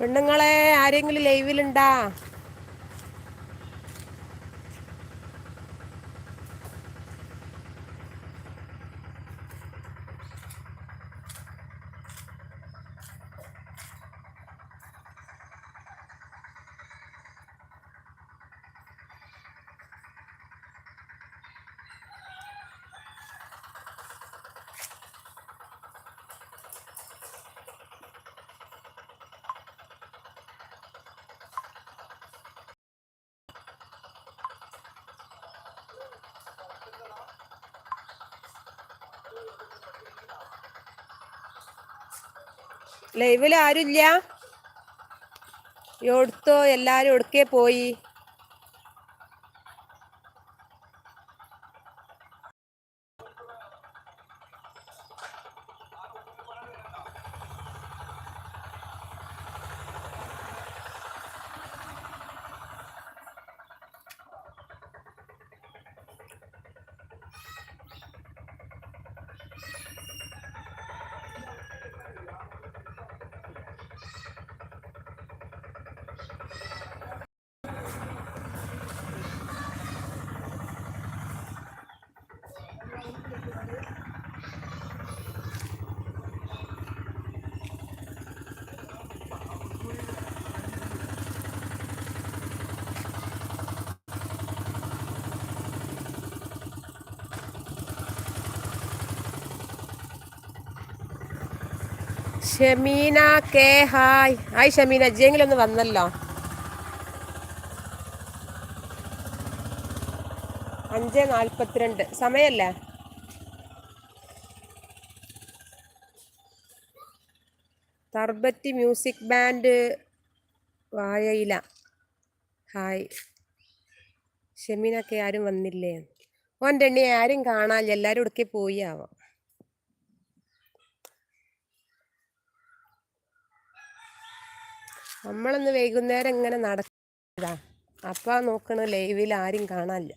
പെണ്ണുങ്ങളെ ആരെങ്കിലും ലൈവിലുണ്ടാ? ലൈവിൽ ആരുമില്ല എടുത്തോ എല്ലാരും എടുക്കേ പോയി. Shameena K hi. Hi Shameena ഒന്ന് വന്നല്ലോ. അഞ്ച് നാൽപ്പത്തിരണ്ട്. സമയല്ലേ? തർബറ്റി മ്യൂസിക് ബാൻഡ് വായയില. ഹായ്. ഷമീനൊക്കെ ആരും വന്നില്ലേ? ഓന്റെ എണ്ണി ആരും കാണാനില്ല. എല്ലാവരും ഇടയ്ക്ക് പോയി ആവാം. നമ്മളൊന്ന് വൈകുന്നേരം ഇങ്ങനെ നടക്കാ അപ്പ നോക്കണ ലൈവിൽ ആരും കാണാനില്ല.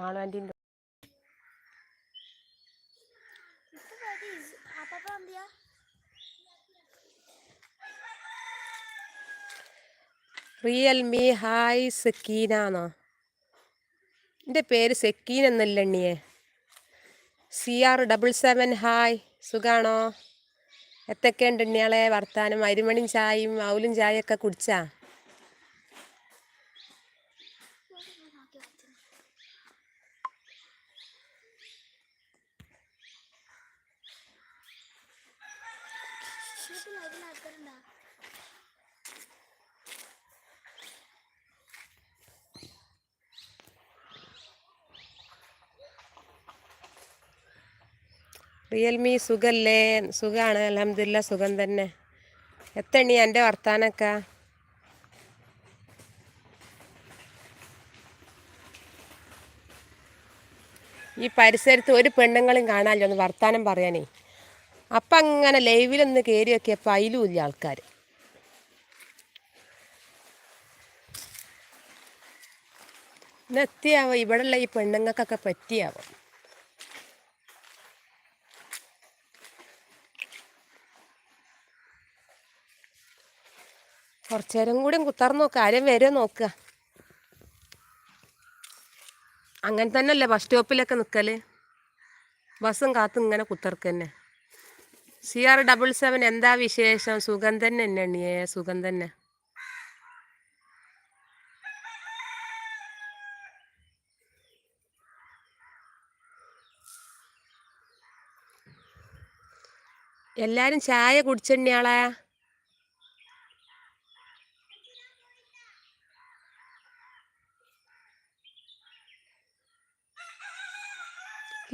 ആളാന്റെ അപ്പപ്പ എന്തിയാ റിയൽമി ഹായ് സെക്കീന എന്നോ എന്റെ പേര് സെക്കീൻ എന്നല്ല എണ്ണിയേ C R double seven hi സുഖാണോ? എത്തൊക്കെയുണ്ട് എണ്ണിയാളെ വർത്താനം? അരിമണിയും ചായയും ഔലും ചായയൊക്കെ കുടിച്ചാ? റിയൽമി സുഖല്ലേ? സുഖമാണ് അലഹമില്ല സുഖം തന്നെ. എത്തണി എന്റെ വർത്താനൊക്കെ? ഈ പരിസരത്ത് ഒരു പെണ്ണുങ്ങളും കാണാനില്ല. ഒന്ന് വർത്താനം പറയാനേ. അപ്പം അങ്ങനെ ലൈവിലൊന്ന് കയറി നോക്കിയപ്പോൾ അതിലും ഇല്ല ആൾക്കാർ ഇന്നെത്തിയാവോ ഇവിടെയുള്ള ഈ പെണ്ണുങ്ങൾക്കൊക്കെ പറ്റിയാവോ? കുറച്ചു നേരം കൂടി കുത്താറ് നോക്കുക ആരും വരുമോ നോക്കുക അങ്ങനെ തന്നെയല്ലേ ബസ് സ്റ്റോപ്പിലൊക്കെ നിൽക്കൽ ബസ്സും കാത്ത് ഇങ്ങനെ കുത്തർക്ക് സി ആർ ഡബിൾ സെവൻ എന്താ വിശേഷം? സുഖം തന്നെ തന്നെ സുഖം തന്നെ. എല്ലാരും ചായ കുടിച്ചെണ്ണിയാളെ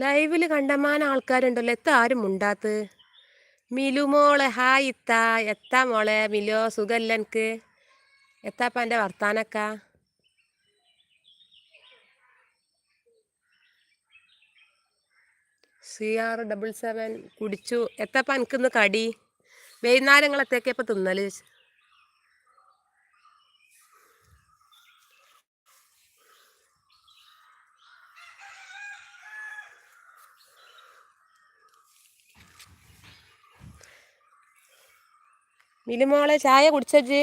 ലൈവിൽ കണ്ടമാന ആൾക്കാരുണ്ടല്ലോ. എത്ത ആരും ഉണ്ടാത്ത് മിലു മോളെ ഹായ് ഇത്ത. എത്താ മോളെ? മിലോ സുഖമല്ല എനിക്ക് എത്താപ്പ എന്റെ വർത്താനക്ക? സി ആർ ഡബിൾ സെവൻ കുടിച്ചു. എത്താപ്പ എനിക്കിന്ന് കടി? വൈകുന്നേരങ്ങളത്തേക്ക് ഇപ്പം മിലുമോളെ ചായ കുടിച്ചജ്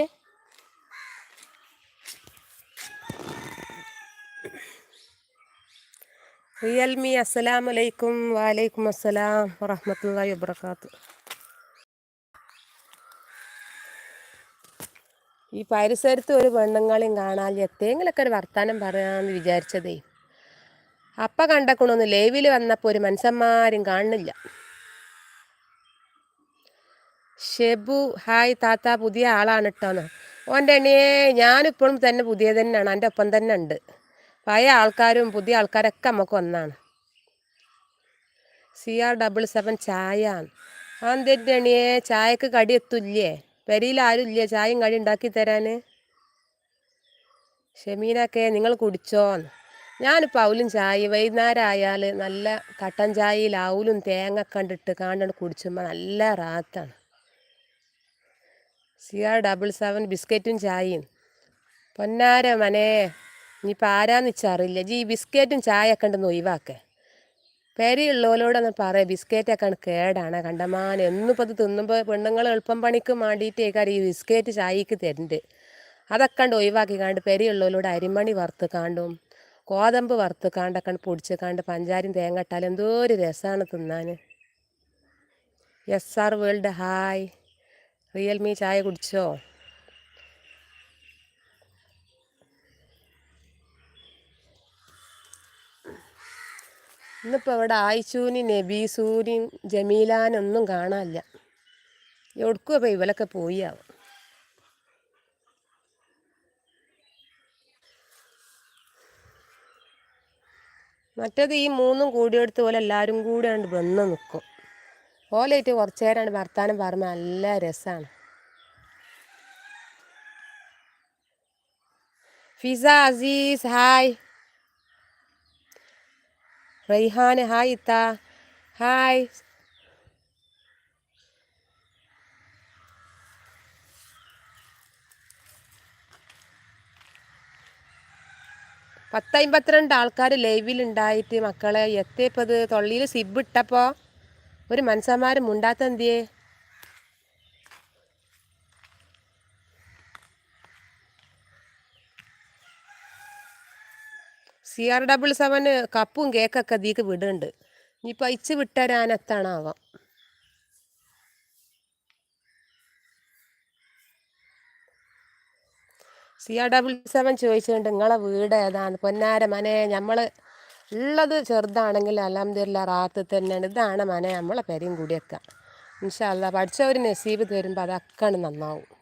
റിയൽമി അസ്സലാം അലൈക്കും വാലൈക്കും അസ്സലാം വറഹ്മത്തുള്ളാഹി വബർക്കാത്ത് ഈ പരിസരത്ത് ഒരു പെണ്ണുങ്ങളെയും കാണാൻ എത്തെങ്കിലൊക്കെ ഒരു വർത്താനം പറയാമെന്ന് വിചാരിച്ചതേ. അപ്പം കണ്ടക്കണമെന്ന് ലൈവിൽ വന്നപ്പോൾ ഒരു മനുഷ്യന്മാരും കാണുന്നില്ല. ഷെബു ഹായ് താത്ത പുതിയ ആളാണ് കേട്ടോന്ന് ഓന്റെ എണ്ണിയെ ഞാനിപ്പോഴും തന്നെ പുതിയ തന്നെയാണ് എന്റെ ഒപ്പം തന്നെ ഉണ്ട്. പഴയ ആൾക്കാരും പുതിയ ആൾക്കാരൊക്കെ നമുക്ക് ഒന്നാണ്. സി ആർ ഡബിൾ സെവൻ ചായ അതെന്റെ എണ്ണിയേ ചായക്ക് കടി എത്തില്ലേ പെരിയിൽ ആരും ഇല്ലേ? ചായയും കടി ഉണ്ടാക്കി തരാൻ ഷെമീനൊക്കെ നിങ്ങൾ കുടിച്ചോന്ന് ഞാനിപ്പോൾ അവലും ചായ വൈകുന്നേരം ആയാൽ നല്ല കട്ടൻ ചായയിൽ അവലും തേങ്ങ കണ്ടിട്ട് കാണ്ടണ്ട് കുടിച്ചുമ്പോൾ നല്ല റാത്താണ് സി ആർ ഡബിൾ സെവൻ ബിസ്ക്കറ്റും ചായയും. പൊന്നാര മനെ ഇനിയിപ്പോൾ ആരാന്ന് വെച്ചറിയില്ല ജി ഈ ബിസ്ക്കറ്റും ചായ ഒക്കെ ഉണ്ടെന്ന് ഒഴിവാക്കേ. പെരിയുള്ളവരോടൊന്ന് പറയാം ബിസ്ക്കറ്റൊക്കെ ആണ് കേടാണ്. കണ്ടമാനം എന്നിപ്പോൾ അത് തിന്നുമ്പോൾ പെണ്ണുങ്ങൾ എളുപ്പം പണിക്ക് വേണ്ടിയിട്ടേക്കാർ ഈ ബിസ്ക്കറ്റ് ചായക്ക് തരുന്നുണ്ട് അതൊക്കെ കണ്ട് ഒഴിവാക്കി കാണ്ട് പെരിയുള്ളവരോട് അരിമണി വറുത്ത് കാണ്ടും കോതമ്പ് വറുത്ത് കാണ്ടൊക്കെ പൊടിച്ച് കാണ്ട് പഞ്ചാരിയും തേങ്ങ എന്തോ ഒരു രസമാണ് തിന്നാൻ S R world hi Realme ചായ കുടിച്ചോ? ഇന്നിപ്പോൾ ഇവിടെ ആയിഷൂനും നബീസൂനും ജമീലാനൊന്നും കാണാനില്ല. എവിടക്കും അപ്പോൾ ഇവലൊക്കെ പോയി ആവും? മറ്റേത് ഈ മൂന്നും കൂടിയെടുത്ത് പോലെ എല്ലാവരും കൂടെ ഉണ്ട് വന്ന് നിൽക്കും ഓലായിട്ട് കുറച്ച് നേരമാണ് വർത്താനം പറഞ്ഞ നല്ല രസമാണ് ഫിസ അസീസ് ഹായ്. റൈഹാൻ ഹായ് ഇത്ത. ഹായ്. പത്തമ്പത്തിരണ്ട് ആൾക്കാർ ലൈവിൽ ഉണ്ടായിട്ട് മക്കളെ എത്തിയപ്പത് തൊള്ളിയിൽ സിബ് ഇട്ടപ്പോൾ ഒരു മനസ്സമാരും ഉണ്ടാത്ത എന്തിയേ? സി ആർ ഡബിൾ സെവന് കപ്പും കേക്കൊക്കെ അതിക്ക് വിടുന്നുണ്ട്. ഇനിയിപ്പോൾ അയച്ച് വിട്ടരാനെത്താണാവാം സി ആർ ഡബിൾ സെവൻ ചോദിച്ചുകൊണ്ട് നിങ്ങളെ വീട് ഏതാണ്? പൊന്നാര മനെ നമ്മൾ ഉള്ളത് ചെറുതാണെങ്കിൽ അലഹമില്ല റാത്ത് തന്നെയാണ്. ഇതാണ് മന നമ്മളെ പെരയും കൂടിയൊക്കെ. ഇൻഷാല്ല പഠിച്ചവർ നസീബ് തരുമ്പോൾ അതൊക്കെയാണ് നന്നാവും.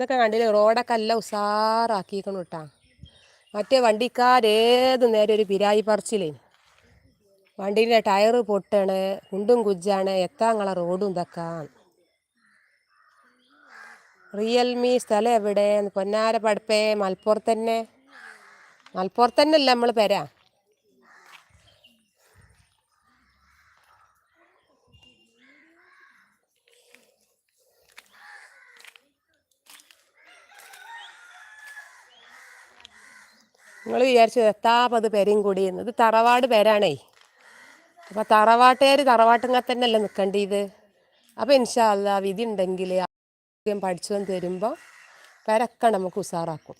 ഇതൊക്കെ കണ്ടില്ലേ? റോഡൊക്കെ എല്ലാം ഉഷാറാക്കിക്കണം കേട്ടാ മറ്റേ വണ്ടിക്കാരേത് നേരം ഒരു പിരായി പറിച്ചില്ലേ വണ്ടീന്റെ ടയറ് പൊട്ടാണ് കുണ്ടും കുജ്ജാണ് എത്താങ്ങളെ റോഡും ഇതൊക്കെ. റിയൽമി സ്ഥലം എവിടെ? പൊന്നാര പടപ്പേ മലപ്പുറത്ത് തന്നെ മലപ്പുറത്ത് തന്നെ അല്ല നമ്മൾ പെരാ? നിങ്ങൾ വിചാരിച്ചു എത്താപ്പത് പെരയും കൂടി ഇത് തറവാട് പേരാണേ. അപ്പോൾ തറവാട്ടുകാർ തറവാട്ടുങ്ങ തന്നെ അല്ലേ നിൽക്കേണ്ടത്? അപ്പോൾ ഇൻഷാല്ല വിധി ഉണ്ടെങ്കിൽ ആദ്യം പഠിച്ചു വന്ന് തരുമ്പോൾ പെരക്കെ നമുക്ക് ഉഷാറാക്കും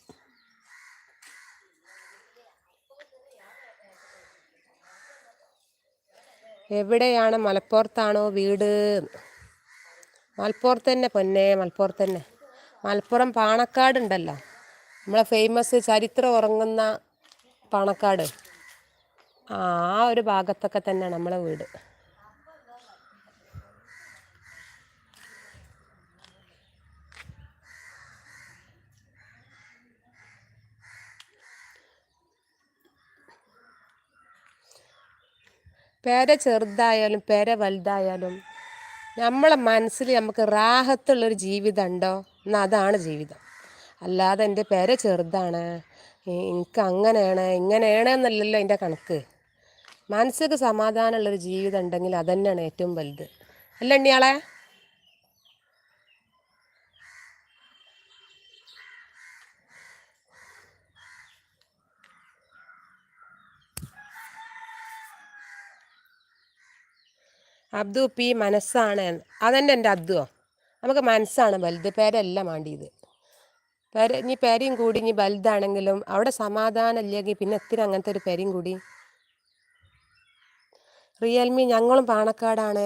എവിടെയാണ് മലപ്പുറത്താണോ വീട്? മലപ്പുറത്ത് തന്നെ പൊന്നെ മലപ്പുറത്ത് തന്നെ. മലപ്പുറം പാണക്കാട് ഉണ്ടല്ലോ നമ്മളെ ഫേമസ് ചരിത്രം ഉറങ്ങുന്ന പണക്കാട്. ആ ഒരു ഭാഗത്തൊക്കെ തന്നെ നമ്മളെ വീട്. പേര ചെറുതായാലും പേര വലുതായാലും നമ്മളെ മനസ്സിൽ നമുക്ക് റാഹത്തുള്ളൊരു ജീവിതം ഉണ്ടോ? എന്നാൽ അതാണ് ജീവിതം. അല്ലാതെ എന്റെ പെര ചെറുതാണ്. എനിക്ക് അങ്ങനെയാണ് ഇങ്ങനെയാണ് എന്നല്ലല്ലോ എന്റെ കണക്ക്. മനസ്സിക്ക് സമാധാനമുള്ളൊരു ജീവിതം ഉണ്ടെങ്കിൽ അതന്നെയാണ് ഏറ്റവും വലുത്. അല്ല എണ്ണിയാളെ അബ്ദു പി മനസ്സാണ്. അതന്നെ എന്റെ അബ്ദുവോ നമുക്ക് മനസ്സാണ് വലുത്. പേരെല്ലാം മാണ്ടിയത്. പേര ഇനി പേരയും കൂടി ഇനി വലുതാണെങ്കിലും അവിടെ സമാധാനം ഇല്ലെങ്കിൽ പിന്നെ എത്തിരി അങ്ങനത്തെ ഒരു പേരയും കൂടി. റിയൽമി ഞങ്ങളും പാണക്കാടാണ്.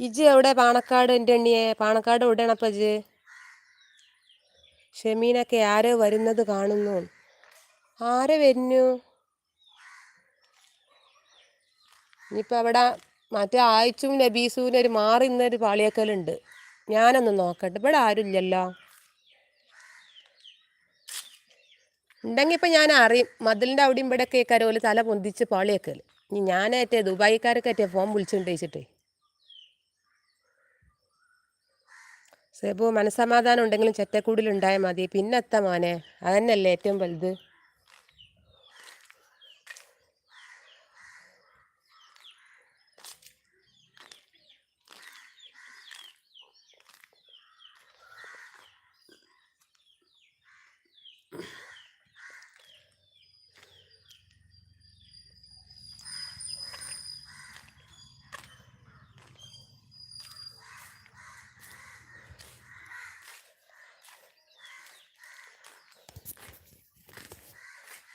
ഇജ് എവിടെ? പാണക്കാട് എന്റെ എണ്ണിയെ പാണക്കാട് എവിടെയാണ് അപ്പം ഇജ് ഷെമീനൊക്കെ ആരോ വരുന്നത് കാണുന്നു. ആരെ വരുന്നു ഇനിയിപ്പോൾ അവിടെ മറ്റേ ആയിച്ചും നബീസുവിനൊരു മാറി നിന്നൊരു പാളിയേക്കലുണ്ട്. ഞാനൊന്ന് നോക്കട്ടെ. ഇവിടെ ആരുമില്ലല്ലോ ഉണ്ടെങ്കിൽ ഇപ്പം ഞാൻ അറിയും. മതിലിന്റെ അവിടെയും ഇവിടെ കേൾക്കാരോ തല പൊന്തിച്ച് പാളിയേക്കൽ ഇനി ഞാനേറ്റേ ദുബായിക്കാർക്കേറ്റേ ഫോൺ വിളിച്ചുകൊണ്ട് സെബു മനസമാധാനം ഉണ്ടെങ്കിലും ചെറ്റക്കൂടിലുണ്ടായാൽ മതി. പിന്നെ എത്താ മോനെ? അതന്നെയല്ലേ ഏറ്റവും വലുത്.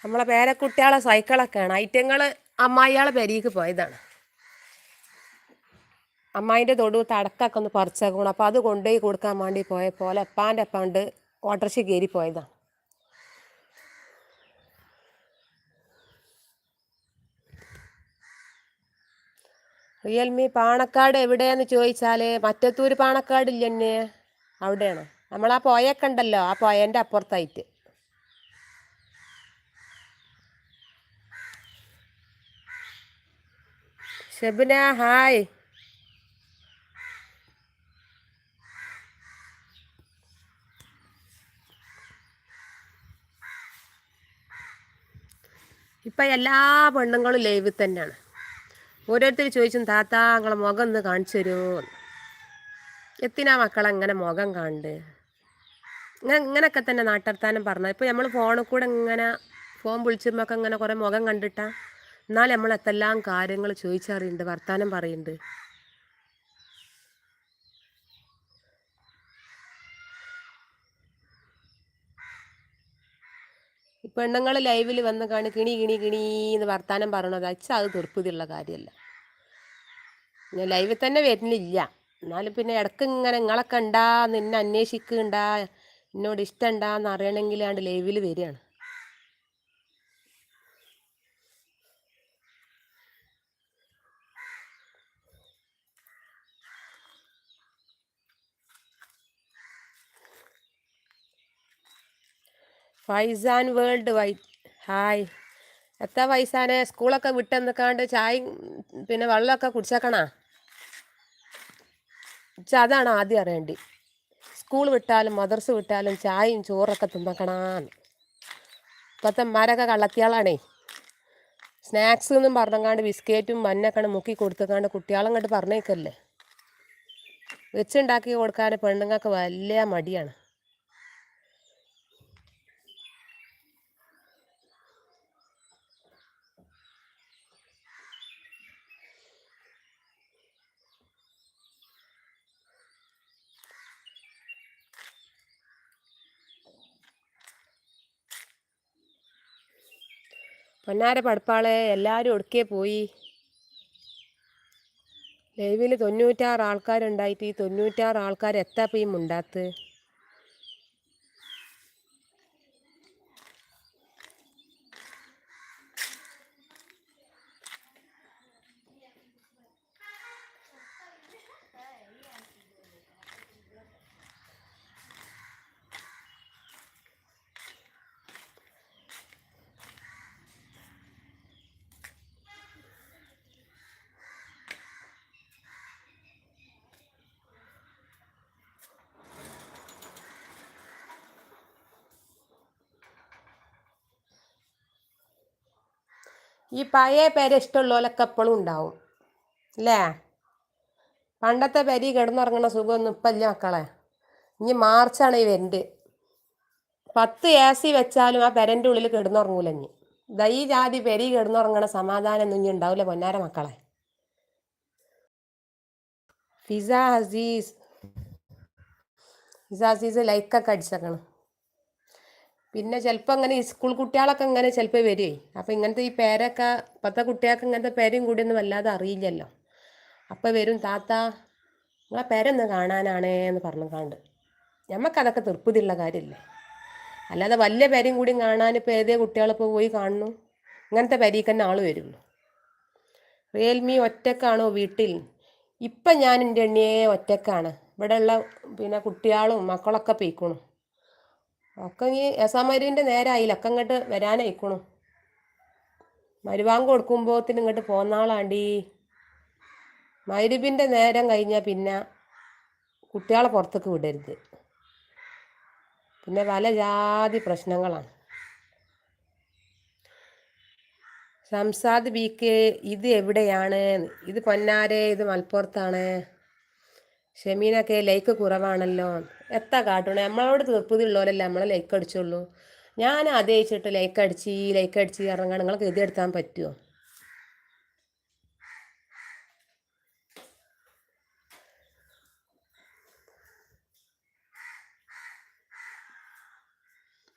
നമ്മളെ പേരക്കുട്ടികളെ സൈക്കിളൊക്കെയാണ്. ഐറ്റങ്ങൾ അമ്മായിയാളെ പെരീക്ക് പോയതാണ്. അമ്മായിന്റെ തൊടു തടക്കൊക്കെ ഒന്ന് പറിച്ചേക്കണം. അപ്പോൾ അത് കൊണ്ടുപോയി കൊടുക്കാൻ വേണ്ടി പോയ പോലെ എപ്പാന്റെ അപ്പാണ്ട് ഓട്ടർഷ കയറി പോയതാണ്. റിയൽമി പാണക്കാട് എവിടെയെന്ന് ചോദിച്ചാൽ മറ്റത്തൂർ പാണക്കാട് ഇല്ലെന്നെ അവിടെയാണ്. നമ്മൾ ആ പോയൊക്കെ ഉണ്ടല്ലോ. ആ പോയന്റെ അപ്പുറത്തായിട്ട്. ഷെബിന ഹായ്. ഇപ്പം എല്ലാ പെണ്ണുങ്ങളും ലൈവിൽ തന്നെയാണ്. ഓരോരുത്തർ ചോദിച്ചും താത്ത നിങ്ങളെ മുഖം ഒന്ന് കാണിച്ചു തരുമോ എത്തിനാ മക്കളെ അങ്ങനെ മുഖം കാണണ്ട് ഇങ്ങനെ ഇങ്ങനെയൊക്കെ തന്നെ നാട്ടർത്താനം പറഞ്ഞത് ഇപ്പോൾ നമ്മൾ ഫോണിൽ കൂടെ ഇങ്ങനെ ഫോൺ വിളിച്ചുമ്പോൾ ഇങ്ങനെ കുറേ മുഖം കണ്ടിട്ടാ. എന്നാൽ നമ്മൾ എത്തെല്ലാം കാര്യങ്ങൾ ചോദിച്ചറിയുന്നുണ്ട് വർത്താനം പറയുന്നുണ്ട്. പെണ്ണുങ്ങൾ ലൈവിൽ വന്ന് കാണി കിണി കിണി കിണി എന്ന് വർത്താനം പറയണത് അച്ഛാ അത് തീർപ്പതിയുള്ള കാര്യമല്ല. ഞാൻ ലൈവിൽ തന്നെ വരുന്നില്ല. എന്നാലും പിന്നെ ഇടയ്ക്ക് ഇങ്ങനെ നിങ്ങളൊക്കെ ഉണ്ടാ നിന്നെ അന്വേഷിക്കുന്നുണ്ടാ എന്നോട് ഇഷ്ടമുണ്ടാന്ന് അറിയണമെങ്കിലാണ്ട് ലൈവിൽ വരികയാണ്. Faizan world Y hi. എത്താ ഫൈസാനെ സ്കൂളൊക്കെ വിട്ടെന്നൊക്കാണ്ട് ചായ പിന്നെ വെള്ളമൊക്കെ കുടിച്ചേക്കണാ? അതാണ് ആദ്യം അറിയേണ്ടി. സ്കൂൾ വിട്ടാലും മദർസ് വിട്ടാലും ചായയും ചോറൊക്കെ തിന്നക്കണാന്ന്. ഇപ്പോഴത്തെ മരൊക്കെ കള്ളത്തിയാളാണേ. സ്നാക്സ് എന്നും പറഞ്ഞങ്ങാണ്ട് ബിസ്ക്കറ്റും മഞ്ഞൊക്കെ മുക്കി കൊടുത്തക്കാണ്ട് കുട്ടികളങ്ങോട്ട് പറഞ്ഞേക്കല്ലേ. വെച്ചുണ്ടാക്കി കൊടുക്കാൻ പെണ്ണുങ്ങൾക്ക് വലിയ മടിയാണ്. പൊന്നാര പടപ്പാളെ എല്ലാവരും ഒടുക്കേ പോയി. ലൈവിൽ തൊണ്ണൂറ്റാറ് ആൾക്കാരുണ്ടായിട്ട് ഈ തൊണ്ണൂറ്റാറ് ആൾക്കാർ എത്താപ്പം ഈ ഈ പഴയ പേര് ഇഷ്ടമുള്ളവരൊക്കെ എപ്പോഴും ഉണ്ടാവും. അല്ലേ? പണ്ടത്തെ പെരി കിടന്നുറങ്ങണ സുഖമൊന്നും ഇപ്പം ഇല്ല മക്കളെ. ഇനി മാർച്ചാണ് ഈ വരുന്നത് പത്ത് എ സി വെച്ചാലും ആ പെരന്റെ ഉള്ളിൽ കിടന്നുറങ്ങൂല ഇനി. ദൈ ജാതി പെരി കിടന്നുറങ്ങണ സമാധാനം ഒന്നും ഇനി ഉണ്ടാവില്ല പൊന്നാര മക്കളെ. ഫിസ അസീസ്. ഫിസ അസീസ് ലൈക്കൊക്കെ അടിച്ചേക്കണം. പിന്നെ ചിലപ്പോൾ അങ്ങനെ സ്കൂൾ കുട്ടികളൊക്കെ ഇങ്ങനെ ചിലപ്പോൾ വരുവേ അപ്പോൾ ഇങ്ങനത്തെ ഈ പേരൊക്കെ ഇപ്പോഴത്തെ കുട്ടികൾക്ക് ഇങ്ങനത്തെ പേരും കൂടി ഒന്നും വല്ലാതെ അറിയില്ലല്ലോ. അപ്പോൾ വരും താത്ത നിങ്ങളെ പേരൊന്ന് കാണാനാണേ? എന്ന് പറഞ്ഞു കണ്ട് ഞമ്മക്കതൊക്കെ തൃപ്തിയുള്ള കാര്യമില്ലേ അല്ലാതെ വലിയ പേരും കൂടി കാണാൻ ഇപ്പോൾ ഏതേ കുട്ടികളിപ്പോൾ പോയി കാണുന്നു? ഇങ്ങനത്തെ പേരേക്ക് തന്നെ ആൾ വരുള്ളൂ. റിയൽമി ഒറ്റക്കാണോ വീട്ടിൽ? ഇപ്പം ഞാൻ എന്റെ എണ്ണിയെ ഒറ്റക്കാണ്. ഇവിടെയുള്ള പിന്നെ കുട്ടികളും മക്കളൊക്കെ പോയിക്കണു. ഒക്കെ ഈ എസാമരുവിന്റെ നേരായില്ല? ഒക്കെ ഇങ്ങോട്ട് വരാനായിക്കണു. മരുവാങ്ക് കൊടുക്കുമ്പോത്തിന് ഇങ്ങോട്ട് പോന്നാളാണ്ടി. മരുവിന്റെ നേരം കഴിഞ്ഞാൽ പിന്നെ കുട്ടികളെ പുറത്തേക്ക് വിടരുത്. പിന്നെ പല ജാതി പ്രശ്നങ്ങളാണ്. സംസാദ് ബീക്ക് ഇത് എവിടെയാണ്? ഇത് പൊന്നാരെ ഇത് മലപ്പുറത്താണ്. ഷെമീനൊക്കെ ലൈക്ക് കുറവാണല്ലോ. എത്താ കാട്ടണേ? നമ്മളോട് തീർപ്പതി ഉള്ളവരല്ലേ നമ്മളെ ലൈക്ക് അടിച്ചുള്ളൂ. ഞാൻ ആദ്യമായിട്ട് ലൈക്ക് അടിച്ച് ലൈക്ക് അടിച്ച് ഇറങ്ങാൻ നിങ്ങൾക്ക് എഴുതിയെടുത്താൻ പറ്റുമോ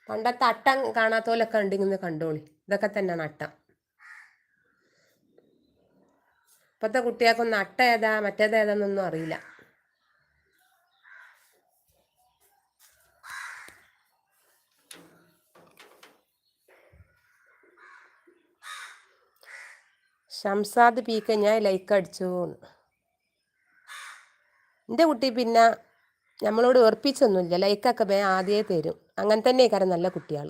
പണ്ടത്തെ അട്ടം കാണാത്ത പോലൊക്കെ ഉണ്ടെങ്കിൽ കണ്ടോളി. ഇതൊക്കെ തന്നെയാണ് അട്ടം. ഇപ്പോഴത്തെ കുട്ടികൾക്കൊന്നും അട്ട ഏതാ മറ്റേത് ഏതാണെന്നൊന്നും അറിയില്ല. ഷംസാദ് കെ ഞാൻ ലൈക്ക് അടിച്ചു എന്റെ കുട്ടി പിന്നെ നമ്മളോട് ഉറപ്പിച്ചൊന്നുമില്ല. ലൈക്കൊക്കെ വേ ആദ്യമേ തരും. അങ്ങനെ തന്നെ കാരണം നല്ല കുട്ടികൾ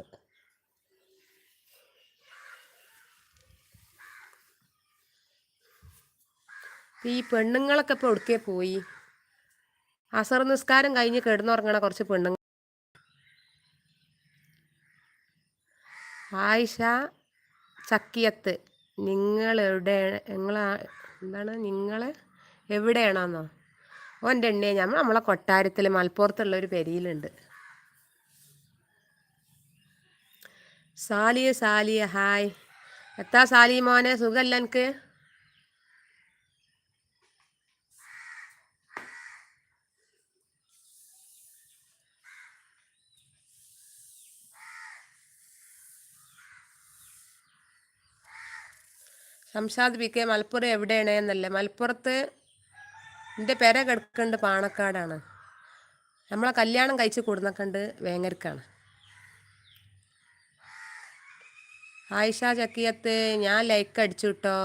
ഈ പെണ്ണുങ്ങളൊക്കെ ഇപ്പോൾ ഒടുക്കേ പോയി? അസർ നിസ്കാരം കഴിഞ്ഞ് കിടന്നുറങ്ങണ കുറച്ച് പെണ്ണുങ്ങൾ ആയിഷ ചക്കിയത്ത്. നിങ്ങൾ എവിടെ നിങ്ങൾ എന്താണ് നിങ്ങൾ എവിടെയാണെന്നോ? ഓന്റെ എണ്ണയെ നമ്മൾ നമ്മളെ കൊട്ടാരത്തിൽ മലപ്പുറത്തുള്ള ഒരു പെരിയിലുണ്ട്. സാലിയ സാലിയ ഹായ്. എത്താ സാലി മോനെ സുഖമല്ല എനിക്ക് സംഷാദ് പി കെ മലപ്പുറം എവിടെയാണ് എന്നല്ലേ. മലപ്പുറത്ത് എന്റെ പെര കിടക്കുന്നുണ്ട് പാണക്കാടാണ്. നമ്മളെ കല്യാണം കഴിച്ച് കൊടുന്നക്കണ്ട് വേങ്ങരക്കാണ്. ആയിഷ ചക്കിയത്ത് ഞാൻ ലൈക്ക് അടിച്ചു കിട്ടോ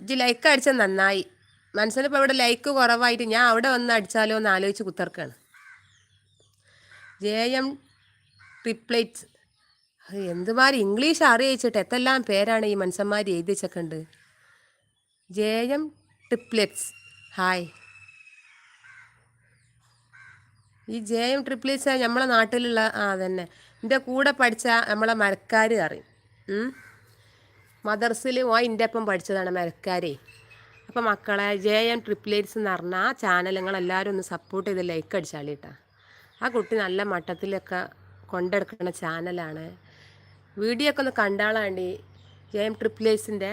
ഇജ്ജ് ലൈക്ക് അടിച്ചത് നന്നായി. മനസ്സിലിപ്പോൾ ഇവിടെ ലൈക്ക് കുറവായിട്ട് ഞാൻ അവിടെ വന്ന് അടിച്ചാലോ എന്ന് ആലോചിച്ച് കുത്തർക്കാണ്. ജെ എം ട്രിപ്ലേറ്റ്സ് എന്തുമാതിരി ഇംഗ്ലീഷ് അറിയിച്ചിട്ട് എത്തെല്ലാം പേരാണ് ഈ മനുഷ്യന്മാർ എഴുതിച്ചക്കണ്ട് ജെ എം ട്രിപ്ലെറ്റ്സ്. ഹായ്. ഈ ജെ എം ട്രിപ്ലെറ്റ്സ് നമ്മളെ നാട്ടിലുള്ള ആ തന്നെ എന്റെ കൂടെ പഠിച്ച നമ്മളെ മരക്കാർ അറിയും മദർസിൽ ഓ എന്റെ ഒപ്പം പഠിച്ചതാണ് മരക്കാരേ. അപ്പം മക്കളെ ജെ എം ട്രിപ്ലേറ്റ്സ് എന്ന് പറഞ്ഞാൽ ചാനൽ നിങ്ങളെല്ലാവരും ഒന്ന് സപ്പോർട്ട് ചെയ്ത് ലൈക്ക് അടിച്ചാളിട്ടാ ആ കുട്ടി നല്ല മട്ടത്തിലൊക്കെ കൊണ്ടെടുക്കുന്ന ചാനലാണ് വീഡിയോ ഒക്കെ ഒന്ന് കണ്ടാളാണ്ടി ജെ എം ട്രിപ്ലേഴ്സിന്റെ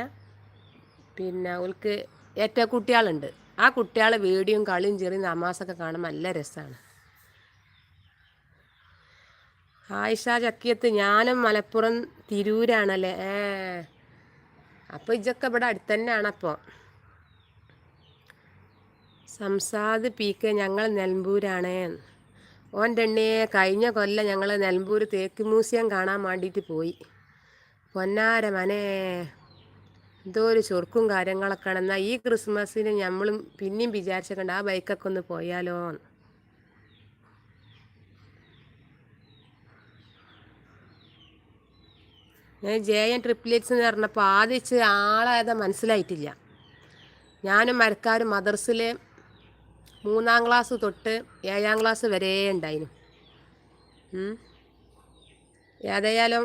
പിന്നെ അവൾക്ക് ഏറ്റവും കുട്ടികളുണ്ട് ആ കുട്ടികളെ വീഡിയോയും കളിയും ചെറിയ നമാസൊക്കെ കാണാൻ നല്ല രസമാണ് ആയിഷ ചക്കിയത്ത് ഞാനും മലപ്പുറം തിരൂരാണല്ലേ? ഏ. അപ്പോൾ ഇതൊക്കെ ഇവിടെ അടുത്ത് തന്നെയാണ് സംസാദ് പി കെ ഞങ്ങൾ നിലമ്പൂരാണ് ഓന്റെ കഴിഞ്ഞ കൊല്ലം ഞങ്ങൾ നിലമ്പൂർ തേക്ക് മ്യൂസിയം കാണാൻ വേണ്ടിയിട്ട് പോയി. പൊന്നാര മനെ എന്തോ ഒരു ചൊറുക്കും കാര്യങ്ങളൊക്കെ എന്നാൽ ഈ ക്രിസ്മസിന് നമ്മളും പിന്നെയും വിചാരിച്ചേക്കണ്ട ആ ബൈക്കൊക്കെ ഒന്ന് പോയാലോ ഞാൻ ജെ എൻ ട്രിപ്ലേറ്റ്സ് എന്ന് പറഞ്ഞപ്പോൾ ആദ്യം ആളേതാ മനസ്സിലായിട്ടില്ല. ഞാനും മരക്കാരും മദർസിൽ മൂന്നാം ക്ലാസ് തൊട്ട് ഏഴാം ക്ലാസ് വരെ ഉണ്ടായിരുന്നു. ഏതായാലും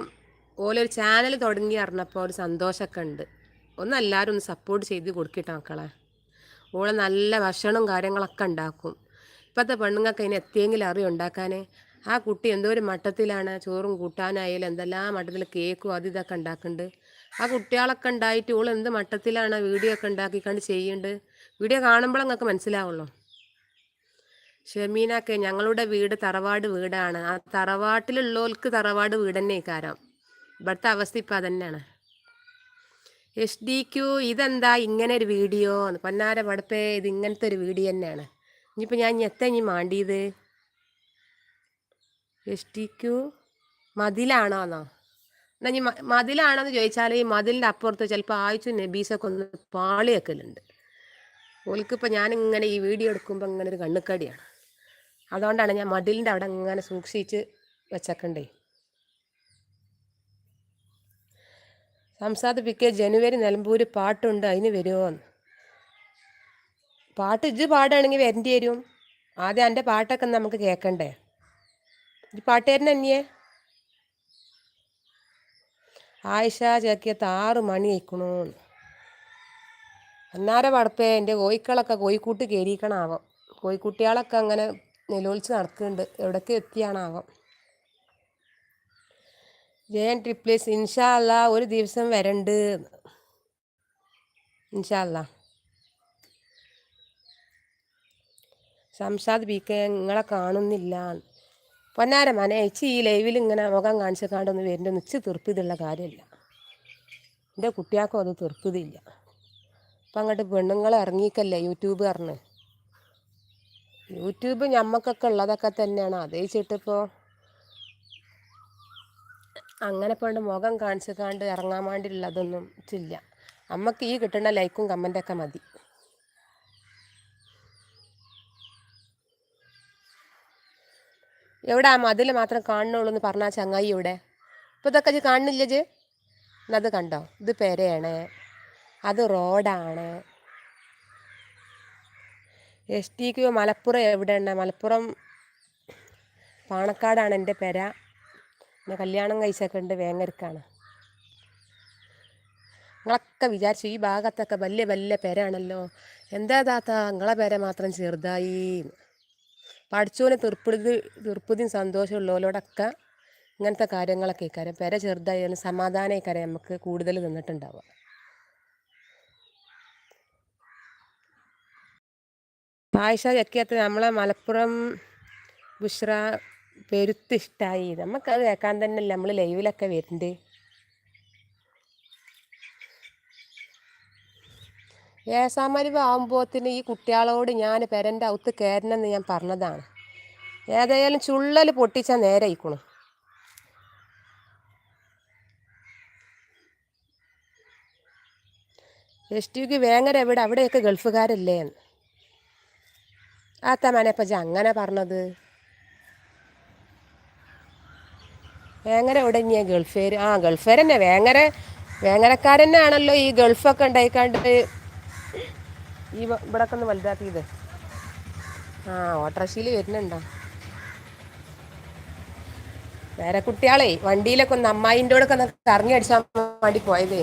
ഓലൊരു ചാനൽ തുടങ്ങി അറിഞ്ഞപ്പോൾ ഒരു സന്തോഷമൊക്കെ ഉണ്ട്. ഒന്ന് എല്ലാവരും ഒന്ന് സപ്പോർട്ട് ചെയ്ത് കൊടുക്കട്ടെ മക്കളെ. ഓളെ നല്ല ഭക്ഷണവും കാര്യങ്ങളൊക്കെ ഉണ്ടാക്കും. ഇപ്പോഴത്തെ പെണ്ണുങ്ങൾക്ക് അതിന് എത്തിയെങ്കിലും അറിയും ഉണ്ടാക്കാൻ ആ കുട്ടി എന്തോ ഒരു മട്ടത്തിലാണ് ചോറും കൂട്ടാനായാലും എന്തെല്ലാം മട്ടത്തിൽ കേക്കും അത് ഇതൊക്കെ ഉണ്ടാക്കുന്നുണ്ട് ആ കുട്ടികളൊക്കെ ഉണ്ടായിട്ട് ഓൾ എന്ത് മട്ടത്തിലാണ് വീഡിയോ ഒക്കെ ഉണ്ടാക്കിക്കൊണ്ട് ചെയ്യുന്നുണ്ട് വീഡിയോ കാണുമ്പോൾ നിങ്ങൾക്ക് മനസ്സിലാവുള്ളൂ. ഷെമീനൊക്കെ ഞങ്ങളുടെ വീട് തറവാട് വീടാണ്. ആ തറവാട്ടിലുള്ളവർക്ക് തറവാട് വീട് തന്നെ കാരം ഇവിടുത്തെ അവസ്ഥ ഇപ്പം അതന്നെയാണ്. എസ് ഡി ക്യു ഇതെന്താ ഇങ്ങനെ ഒരു വീഡിയോ? പൊന്നാര പടപ്പേ ഇത് ഇങ്ങനത്തെ ഒരു വീഡിയോ തന്നെയാണ്. ഇനിയിപ്പോൾ ഞാൻ ഇനി എത്ര ഇനി മാണ്ടിയത്? എസ് ഡി ക്യു മതിലാണോ എന്നോ എന്നാ ഇനി മതിലാണോ മതിലാണോന്ന് ചോദിച്ചാൽ ഈ മതിലിന്റെ അപ്പുറത്ത് ചിലപ്പോൾ ആഴ്ച നബീസൊക്കെ ഒന്ന് പാളി വെക്കലുണ്ട് ഓൽക്കിപ്പോൾ ഞാനിങ്ങനെ ഈ വീഡിയോ എടുക്കുമ്പോൾ ഇങ്ങനെ ഒരു കണ്ണുക്കടിയാണ് അതുകൊണ്ടാണ് ഞാൻ മതിലിന്റെ അവിടെ അങ്ങനെ സൂക്ഷിച്ച് വെച്ചേക്കണ്ടേ. സംസാദ് പി കെ ജനുവരി നിലമ്പൂർ പാട്ടുണ്ട് അതിന് വരുമോ പാട്ട് ഇജ് പാടുകയാണെങ്കിൽ വരേണ്ടി വരും ആദ്യം എന്റെ പാട്ടൊക്കെ നമുക്ക് കേൾക്കണ്ടേ ഈ പാട്ടുകാരൻ തന്നെയേ ആയിഷ ചേക്കിയത്ത് ആറ് മണി ആയിക്കണു അന്നാരെ പടപ്പേ എന്റെ കോയിക്കളൊക്കെ കോഴിക്കൂട്ട് കയറിയിക്കണാവാം കോഴിക്കുട്ടികളൊക്കെ അങ്ങനെ നിലവിളിച്ച് നടക്കുന്നുണ്ട്. എവിടേക്ക് എത്തിയാണാവാം. ജയൻ ട്രിപ്ലേസ്. ഇൻഷാ അല്ലാ ഒരു ദിവസം വരണ്ട്. ഇൻഷാ സംസാദ് ബി കെ നിങ്ങളെ കാണുന്നില്ല. പൊന്നാര മനെ അയച്ച് ഈ ലൈവിൽ ഇങ്ങനെ മുഖം കാണിച്ചു കാണ്ടൊന്നും വരുന്ന നിച്ച് തീർപ്പിതുള്ള കാര്യമില്ല എന്റെ കുട്ടിയാക്കും അത് തീർപ്പിതില്ല. അപ്പം അങ്ങോട്ട് പെണ്ണുങ്ങൾ ഇറങ്ങിക്കല്ലേ യൂട്യൂബ് പറഞ്ഞ്. യൂട്യൂബ് ഞമ്മക്കൊക്കെ ഉള്ളതൊക്കെ തന്നെയാണ്. അതേച്ചിട്ടിപ്പോൾ അങ്ങനെ പോണ്ട് മുഖം കാണിച്ച് കാണ്ട് ഇറങ്ങാൻ വേണ്ടിയുള്ളതൊന്നും ഇല്ല. അമ്മയ്ക്ക് ഈ കിട്ടുന്ന ലൈക്കും കമന്റൊക്കെ മതി. എവിടെ? ആ മതിൽ മാത്രം കാണുന്നുള്ളൂ എന്ന് പറഞ്ഞാൽ ചങ്ങായി ഇവിടെ ഇപ്പോൾ ഇതൊക്കെ ഇജ്ജ് കാണുന്നില്ല അത് കണ്ടോ? ഇത് പെരയാണ്. അത് റോഡാണ്. എസ് ടി ക്യു മലപ്പുറം എവിടെയാണ്? മലപ്പുറം പാണക്കാടാണ് എന്റെ പെര. പിന്നെ കല്യാണം കഴിച്ചൊക്കെ ഉണ്ട് വേങ്ങരക്കാണ്. നിങ്ങളൊക്കെ വിചാരിച്ചു ഈ ഭാഗത്തൊക്കെ വലിയ വലിയ പെരാണല്ലോ. എന്താ താത്ത? നിങ്ങളെ പേര മാത്രം ചെറുതായി. പഠിച്ചോനെ തീർപ്പിതി തീർപ്പതിയും സന്തോഷമുള്ളവരോടൊക്കെ ഇങ്ങനത്തെ കാര്യങ്ങളൊക്കെ ഇക്കാര്യം പെര ചെറുതായി സമാധാനം ഇക്കാര്യം നമുക്ക് കൂടുതൽ നിന്നിട്ടുണ്ടാവുക. ആയിഷ ചക്കിയത്ത് നമ്മളെ മലപ്പുറം ബുഷ്ര പെരുത്ത് ഇഷ്ടമായി നമുക്കത് കേൾക്കാൻ തന്നെ നമ്മൾ ലൈവിലൊക്കെ വരുന്നുണ്ട് ഏസാമരിവ് ആകുമ്പോത്തിന് ഈ കുട്ടികളോട് ഞാൻ പെരന്റെ അകത്ത് കയറണമെന്ന് ഞാൻ പറഞ്ഞതാണ്. ഏതായാലും ചുള്ളൽ പൊട്ടിച്ചാൽ നേരെ ആയിക്കണു എസ് ടിക്ക് വേങ്ങര എവിടെ? അവിടെയൊക്കെ ഗൾഫുകാരല്ലേ എന്ന്. ആത്ത മനപ്പജ അങ്ങനെ പറഞ്ഞത്? വേങ്ങര ഉടങ്ങിയ ഗൾഫേർ ആ ഗൾഫേർ തന്നെ വേങ്ങര വേങ്ങരക്കാരന്നെ ആണല്ലോ ഈ ഗൾഫൊക്കെ ഉണ്ടായിക്കാണ്ട് ഈ ഇവിടെ ഒക്കെ ഒന്ന് വലുതാക്കിയത്. ആ ഓട്ടോറിക്ഷയിൽ വരുന്നുണ്ടോ? വേറെ കുട്ടികളെ വണ്ടിയിലൊക്കെ ഒന്ന് അമ്മായിന്റെ കൂടെ ഒക്കെ ഒന്ന് കറങ്ങി അടിച്ചാൽ വേണ്ടി പോയതേ.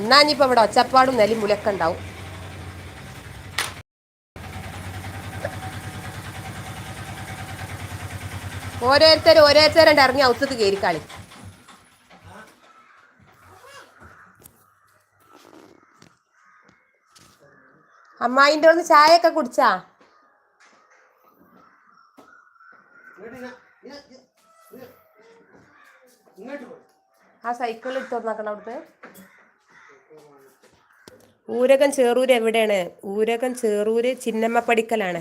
എന്നാ ഇനിയിപ്പോൾ ഇവിടെ ഒച്ചപ്പാടും നെലും മുലൊക്കെ ഉണ്ടാവും. ഓരോരുത്തർ ഓരോരുത്തരും ഇറങ്ങി ഔത്തത്ത് കളി. അമ്മായിന്റെ ഒന്ന് ചായ ഒക്കെ കുടിച്ചാ? ആ സൈക്കിൾ എടുത്ത് നോക്കണം അവിടുത്തെ? ഊരകം ചേറൂര് എവിടെയാണ്? ഊരകം ചേറൂര് ചിന്നമ്മ പടിക്കലാണ്.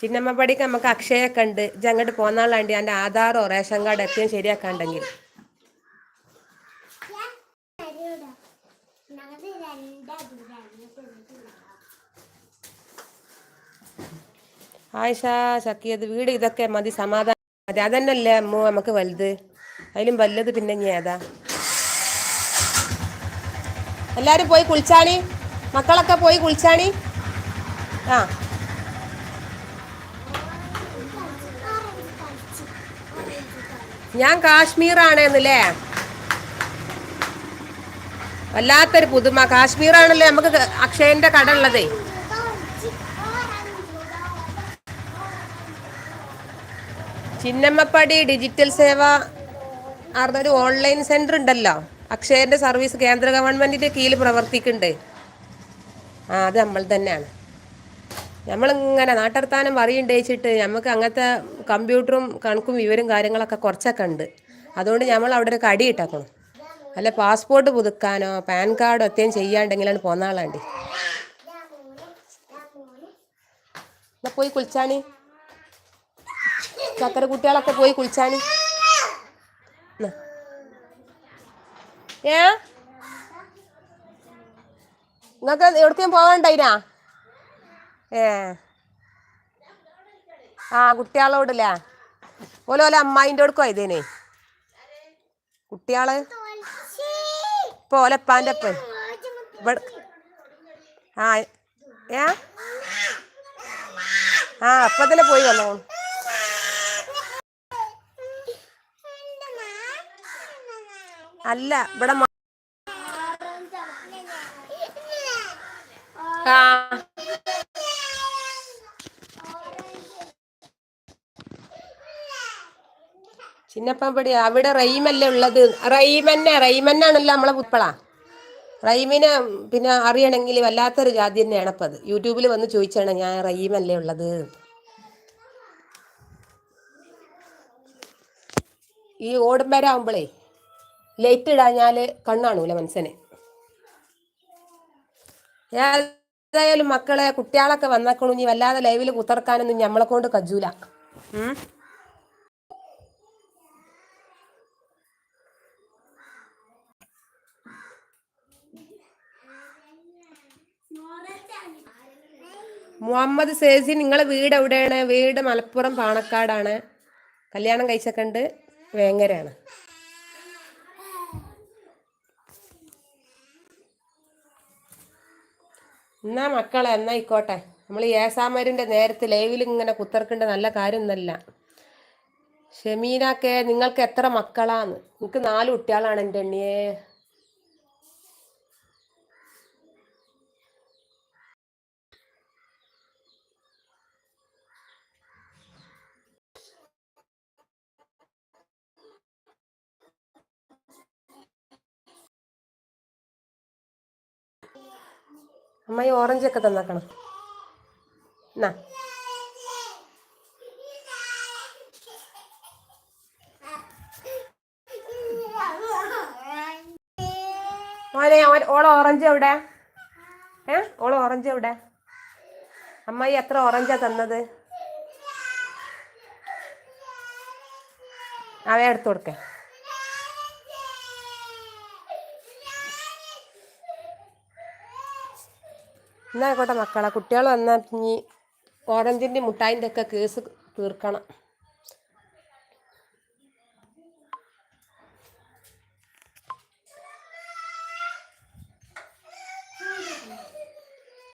ചിന്നമ്മ പടിക്ക് നമുക്ക് അക്ഷയൊക്കെ ഉണ്ട് ഇജ് അങ്ങോട്ട് പോന്നാളാണ്ടി എന്റെ ആധാറോ റേഷൻ കാർഡ് എത്തിയും ശരിയാക്കാണ്ടെങ്കിൽ. ആയിഷ ചക്കിയത് വീട് ഇതൊക്കെ മതി സമാധാനം മതി. അതന്നല്ലേ അമ്മു നമുക്ക് വലുത്. അതിലും വലുത് പിന്നെ ഇനി ഏതാ? എല്ലാരും പോയി കുളിച്ചാണി? മക്കളൊക്കെ പോയി കുളിച്ചാണി? ആ. ഞാൻ കാശ്മീർ ആണെന്നല്ലേ വല്ലാത്തൊരു പുതുമ. കാശ്മീർ ആണല്ലേ നമുക്ക് അക്ഷയന്റെ കട ഉള്ളതേ? ചിന്നമ്മപ്പടി ഡിജിറ്റൽ സേവ ആർന്നൊരു ഓൺലൈൻ സെന്റർ ഉണ്ടല്ലോ. അക്ഷയന്റെ സർവീസ് കേന്ദ്ര ഗവൺമെന്റിന്റെ കീഴിൽ പ്രവർത്തിക്കുന്നുണ്ട്. ആ അത് നമ്മൾ തന്നെയാണ്. നമ്മളിങ്ങനെ നാട്ടർത്താനം പറയുണ്ടേച്ചിട്ട് നമുക്ക് അങ്ങനത്തെ കമ്പ്യൂട്ടറും കണക്കും വിവരം കാര്യങ്ങളൊക്കെ കുറച്ചൊക്കെ ഉണ്ട്. അതുകൊണ്ട് നമ്മൾ അവിടെ ഒരു കടി ഇട്ടേക്കണം അല്ല പാസ്പോർട്ട് പുതുക്കാനോ പാൻ കാർഡോ ഒത്തേം ചെയ്യാണ്ടെങ്കിലാണ് പോന്നാളാണ്ട്. എന്നാ പോയി കുളിച്ചാണി ചക്കര കുട്ടികളൊക്കെ പോയി കുളിച്ചാണി. ഏ? നിങ്ങൾക്ക് എവിടത്തേം പോകാണ്ടായിനാ ഏ. ആ കുട്ടികളോടല്ലേ? ഓല ഓല അമ്മായിന്റെ കൊടുക്കുവാ ഇതേനെ കുട്ടികൾ? ഇപ്പൊ ഓലപ്പാന്റെ അപ്പ ആ ഏ? ആ അപ്പൊ തന്നെ പോയി വന്നോ. അല്ല ഇവിടെ മ- ആ ഇവിടെ അവിടെ റൈമല്ലേ ഉള്ളത്? റൈമന്നെ റൈമന്നാണല്ലോ നമ്മളെ പുപ്പള റൈമിനെ പിന്നെ അറിയണമെങ്കിൽ വല്ലാത്തൊരു ജാതി തന്നെയാണ് അപ്പം അത്. യൂട്യൂബിൽ വന്ന് ചോദിച്ചാണ് ഞാൻ റൈമല്ലേ ഉള്ളത്? ഈ ഓടുമ്പരാകുമ്പോളേ ലൈറ്റ് ഇടാഞ്ഞാൽ കണ്ണാണൂല മനസ്സിനെ ഏതായാലും മക്കളെ കുട്ടികളൊക്കെ വന്നേക്കണു ഇനി വല്ലാതെ ലൈവിൽ കുത്തിറക്കാനൊന്നും ഞമ്മളെ കൊണ്ട് കജൂല. മുഹമ്മദ് സേസി നിങ്ങളെ വീട് എവിടെയാണ്? വീട് മലപ്പുറം പാണക്കാടാണ്. കല്യാണം കഴിച്ചക്കണ്ട് വേങ്ങരയാണ്. എന്നാ മക്കളെ എന്നാ ആയിക്കോട്ടെ. നമ്മൾ ഏസാമരിന്റെ നേരത്തെ ലൈവിൽ ഇങ്ങനെ കുത്തർക്കേണ്ട നല്ല കാര്യമൊന്നല്ല ഷെമീനൊക്കെ നിങ്ങൾക്ക് എത്ര മക്കളാന്ന്? നിങ്ങൾക്ക് നാല് കുട്ടികളാണ് എന്റെ എണ്ണിയേ അമ്മായി ഓറഞ്ച് ഒക്കെ തന്നേക്കണം. എന്നാ? മോനെ ഓള ഓറഞ്ച് എവിടെ? ഏ? ഓളെ ഓറഞ്ച് എവിടെ? അമ്മായി എത്ര ഓറഞ്ചാ തന്നത്? അവയെ എടുത്തു കൊടുക്കേ. എന്നാ ആയിക്കോട്ടെ മക്കളെ. കുട്ടികൾ വന്നാൽ ഇനി ഓറഞ്ചിന്റെ മുട്ടായിന്റെ ഒക്കെ കേസ് തീർക്കണം.